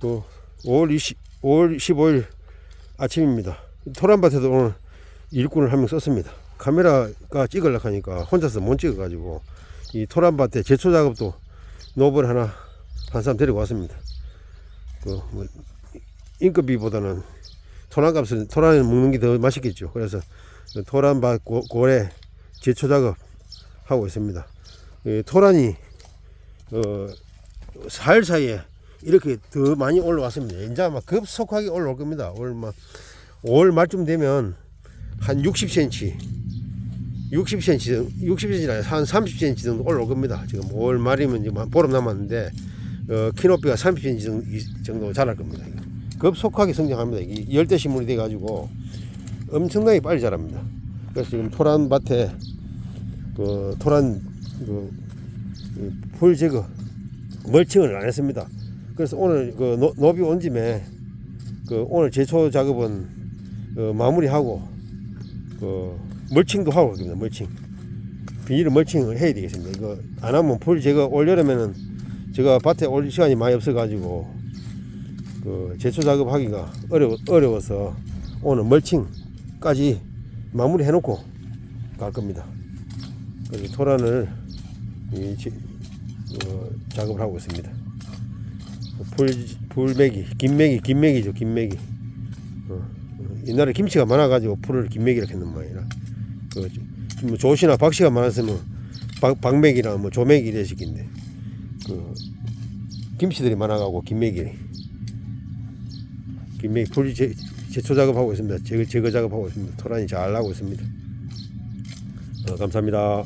그 5월 20, 5월 15일 아침입니다. 토란밭에도 오늘 일꾼을 한 명 썼습니다. 카메라가 찍으려고 하니까 혼자서 못 찍어가지고 이 토란밭에 제초 작업도 노브를 하나 한 사람 데리고 왔습니다. 그 뭐 인건비보다는 토란값을 토란을 먹는 게 더 맛있겠죠. 그래서 그 토란밭 고, 고래 제초 작업 하고 있습니다. 이 토란이 어, 사일 사이에 이렇게 더 많이 올라왔습니다. 이제 아마 급속하게 올라올 겁니다. 올, 막 5월 말쯤 되면 한 60cm, 60cm, 60cm나 한 30cm 정도 올라올 겁니다. 지금 5월 말이면 지금 한 보름 남았는데, 어, 키높이가 30cm 정도, 자랄 겁니다. 급속하게 성장합니다. 이 열대 식물이 돼 가지고 엄청나게 빨리 자랍니다. 그래서 지금 토란 밭에 그 토란 그, 그 풀 제거 멀칭을 안 했습니다. 그래서 오늘 그 노, 노비 온 짐에 그 오늘 제초 작업은 어, 마무리하고 그 멀칭도 하고 그럽니다. 멀칭 비닐을 멀칭을 해야 되겠습니다. 이거 안 하면 풀 제거 올 여름에는 제가 밭에 올 시간이 많이 없어가지고 그 제초 작업하기가 어려 어려워서 오늘 멀칭까지 마무리 해놓고 갈 겁니다. 그래서 토란을 이, 지- 어, 작업을 하고 있습니다. 불, 불매기, 김매기, 김매기죠, 김매기. 어, 어, 옛날에 김치가 많아가지고 풀을 김매기라고 했는 모양이라. 그, 뭐 조시나 박씨가 많았으면 박, 박매기나 뭐 조매기 이런 식인데, 그, 김치들이 많아가고 김매기. 김매기 풀 제, 제초 작업하고 있습니다. 제거, 제거 작업하고 있습니다. 토란이 잘 나고 있습니다. 어, 감사합니다.